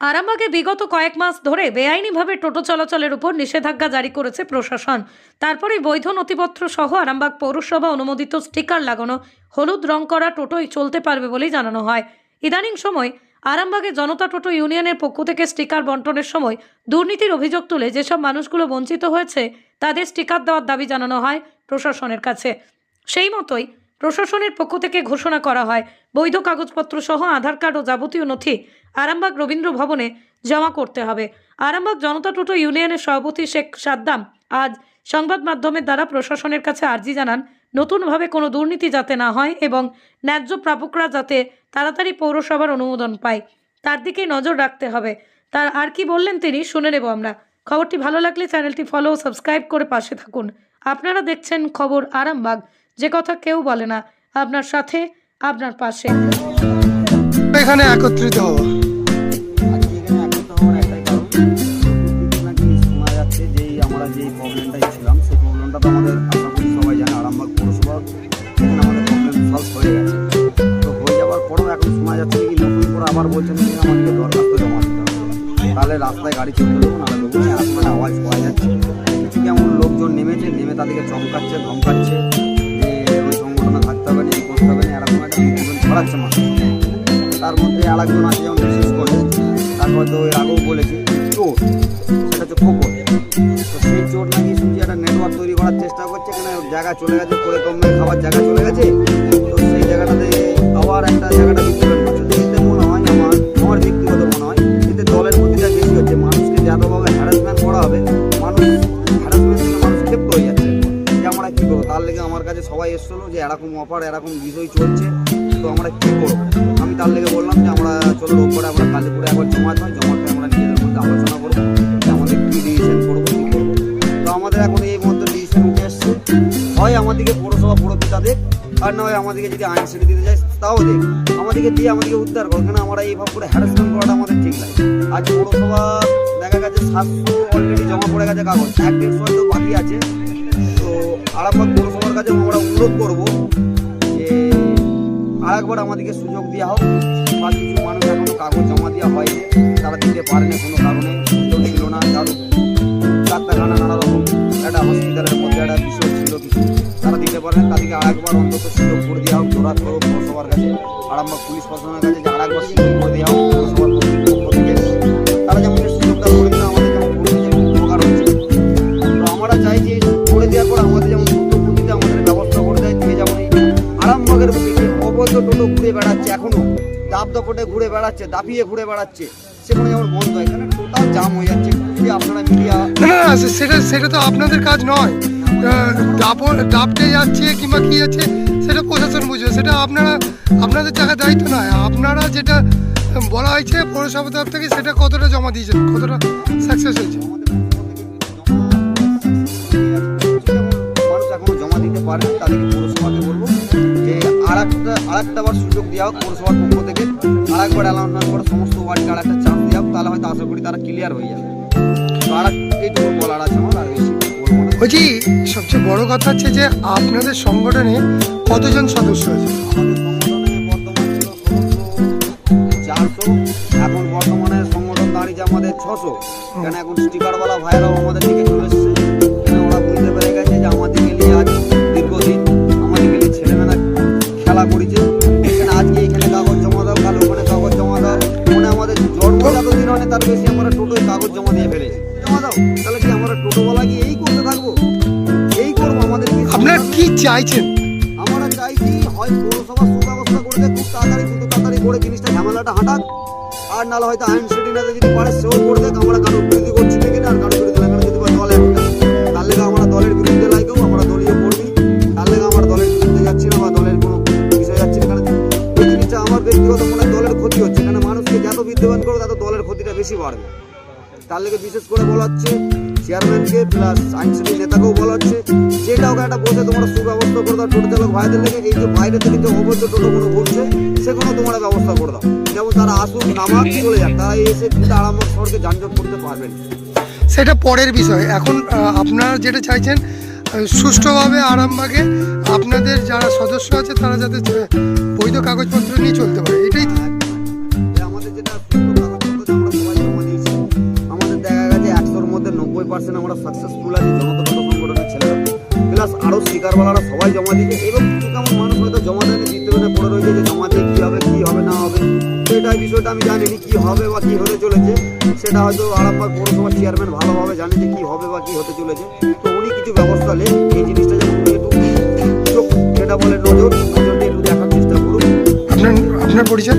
আরামবাগে বিগত কয়েক মাস ধরে বেআইনিভাবে টোটো চলাচলের উপর নিষেধাজ্ঞা জারি করেছে প্রশাসন। তারপরে বৈধ নথিপত্র সহ আরামবাগ পৌরসভা অনুমোদিত স্টিকার লাগানো হলুদ রং করা টোটোই চলতে পারবে বলেই জানানো হয়। ইদানিং সময় আরামবাগে জনতা টোটো ইউনিয়নের পক্ষ থেকে স্টিকার বন্টনের সময় দুর্নীতির অভিযোগ তুলে যেসব মানুষগুলো বঞ্চিত হয়েছে তাদের স্টিকার দেওয়ার দাবি জানানো হয় প্রশাসনের কাছে। সেই মতোই প্রশাসনের পক্ষ থেকে ঘোষণা করা হয়, বৈধ কাগজপত্র সহ আধার কার্ড ও যাবতীয় নথি আরামবাগ রবীন্দ্র ভবনে জমা করতে হবে। আরামবাগ জনতা টোটো ইউনিয়নের সভাপতি শেখ সাদ্দাম আজ সংবাদ মাধ্যমের দ্বারা প্রশাসনের কাছে আর্জি জানান, নতুনভাবে কোনো দুর্নীতি যাতে না হয় এবং ন্যায্য প্রাপকরা যাতে তাড়াতাড়ি পৌরসভার অনুমোদন পায়, তার দিকে নজর রাখতে হবে। তার আর কি বললেন তিনি শুনে নেব আমরা। খবরটি ভালো লাগলে চ্যানেলটি ফলো সাবস্ক্রাইব করে পাশে থাকুন। আপনারা দেখছেন খবর আরামবাগ। যে কথা কেউ বলে না, আপনার সাথে, আপনার পাশে। এখানে একত্রিত হওয়া। আমরা সেই প্রবলেমটা তো আমাদের সবাই হয়ে যাওয়ার এখন আবার বলছেন তাহলে রাস্তায় গাড়ি চলতে দেবো আওয়াজ পাওয়া যাচ্ছে। কেমন লোকজন নেমেছে, নেমে তাদেরকে চমকাচ্ছে, ধমকাচ্ছে। ছড়াচ্ছে মানুষ তার মধ্যে আরেকজন আছে, যেমন বিশেষ করে। তারপর তো এর আগেও বলেছি, চোর। সেটা হচ্ছে খোকর তো সেই চোর নাকি শুনছি একটা নেটওয়ার্ক তৈরি করার চেষ্টা করছে এখানে জায়গা চলে গেছে, করে কমে খাবার জায়গা চলে গেছে। তো সেই জায়গাটাতে আবার একটা জায়গাটা বিক্রয় করছে। এতে মনে হয় আমার আমার ব্যক্তিগত মনে হয়, এতে দলের প্রতিটা বেশি হচ্ছে। মানুষকে যাতভাবে হ্যারাসমেন্ট করা হবে। মানুষ তার লেগে আমার কাছে সবাই এসেছিল যে এরকম অফার এরকম বিষয় চলছে। তো আমরা কী করব? আমি তার লেগে বললাম যে আমরা চলো রোববারে আমরা কালীপুরে একবার জমাতে হয় জমাতে আমরা নিজেদের মধ্যে আলোচনা করব যে আমাদের কী ডিসিশন করব, কী করব। তো আমাদের এখন এই মধ্যে ডিসিশন উঠে এসছে। হয় আমাদেরকে পৌরসভা পুরোপিতা দেখ, আর না হয় আমাদেরকে যদি আইন সিটি দিতে যায় তাও দেখ। আমাদেরকে দিয়ে আমাদেরকে উদ্ধার করো কেন আমরা এইভাবে করে হ্যারাসমেন্ট করাটা আমাদের ঠিক লাগে আজ পৌরসভা দেখা গেছে সাতশো অলরেডি জমা পড়ে গেছে কাগজ, এক দেড়শো হয়তো বাকি আছে। তো আরামবাগ পৌরসভার কাছে আমরা অনুরোধ করব আরেকবার আমাদেরকে সুযোগ দেওয়া হোক। বা কিছু মানুষ এখনও কাগজ জমা দেওয়া হয়নি, তারা দিতে পারে না কোনো কারণে, সুযোগ ছিল না। কারণ ডাক্তারখানা নানা রকম একটা হসপিটালের মধ্যে একটা বিষয় ছিল কিছু। তারা দিতে পারে না তাদেরকে আরেকবার অন্তত সুযোগ করে দেওয়া হোক। জোরাত করো পৌরসভার কাছে, আরামবাগ পুলিশ প্রশাসনের কাছে যে আরেকবার সুযোগ করে দেওয়া হোক পৌরসভার এখনও। দাপ দাপটে ঘুরে বেড়াচ্ছে, দাপিয়ে ঘুরে বেড়াচ্ছে। সেখানে যেমন বন্ধ হয় এখানে টোটাল জাম হয়ে যাচ্ছে। যদি আপনারা মিডিয়া না সেটা সেটা তো আপনাদের কাজ নয়। ডাপ ডাপটে যাচ্ছে কিংবা কি যাচ্ছে সেটা প্রশাসন বুঝবে। সেটা আপনারা আপনাদের জায়গায় দায়িত্ব নয়। আপনারা যেটা বলা হয়েছে পৌরসভা তরফ থেকে, সেটা কতটা জমা দিয়েছেন, কতটা সাকসেস হয়েছে? একটা বার সুযোগ দেওয়া হোক পৌরসভার পক্ষ থেকে আর একবার অ্যানাউন্সমেন্ট করে সমস্ত ওয়ার্ডকে আর একটা চান্স দেওয়া হোক তাহলে হয়তো আশা করি তারা ক্লিয়ার হয়ে যাবে। আর এইটুকু বলার আছে আমার আর বেশি বলছি সবচেয়ে বড় কথা হচ্ছে যে আপনাদের সংগঠনে কতজন সদস্য আছে? এখন বর্তমানে সংগঠন দাঁড়িয়েছে আমাদের ছশো। কেন এখন স্টিকারওয়ালা ভাইরাও আমাদের দিকে চলে এসছে? আমরা টোটোয় কাগজ জমা দিয়ে ফেলেছি। জমা দাও তাহলে কি আমরা টোটোওয়ালা কি এই করতে থাকব? এই করব আমাদের আপনারা কি চাইছেন? আমরা চাইছি হয় পৌরসভা সুব্যবস্থা করে দেয় খুব তাড়াতাড়ি দ্রুত তাড়াতাড়ি করে জিনিসটা ঝামেলাটা হাঁটাক। আর নাহলে হয়তো আইন সেটিনাতে যদি পারে সেও করে দেখ আমরা কারোর বিরোধী করছি না আর কারোর বিরোধী বেশি বাড়বে। তার লেগে বিশেষ করে বলা হচ্ছে চেয়ারম্যানকে প্লাস আইনজীবী নেতাকেও বলা হচ্ছে যেটা ওকে একটা বসে তোমরা সুব্যবস্থা করে দাও টোটো চালক ভাইদের লেগে, এই যে বাইরে থেকে যে অবৈধ টোটোগুলো ঘুরছে, সেগুলো তোমরা ব্যবস্থা করে দাও। যেমন তারা আসুক, নামাক, চলে যাক, তারা এসে কিন্তু আরামবাগ শহরকে যানজট করতে পারবেন সেটা পরের বিষয়। এখন আপনারা যেটা চাইছেন সুষ্ঠুভাবে আরামবাগে আপনাদের যারা সদস্য আছে, তারা যাতে বৈধ কাগজপত্র নিয়ে চলতে পারে, এটাই পার্সেন্ট আমরা সাকসেসফুল আছি, জনতা সংগঠনের ছেলেরা প্লাস আরও শিকারওয়ালারা সবাই জমা দিয়েছে এবং কিছু কেমন মানুষ হয়তো জমা দেয়নি চিত্রটা পড়ে রয়েছে যে জমা দিয়ে কী হবে কী হবে, না হবে। সেটা বিষয়টা আমি জানিনি কী হবে বা কী হতে চলেছে। সেটা হয়তো আরামবাগ পৌরসভার চেয়ারম্যান ভালোভাবে জানে যে কী হবে বা কী হতে চলেছে। তো উনি কিছু ব্যবস্থা নেন, এই জিনিসটা যেমন একটু যেটা বলে নজর নজর দেখার চেষ্টা করুন। আপনার পরিচয়?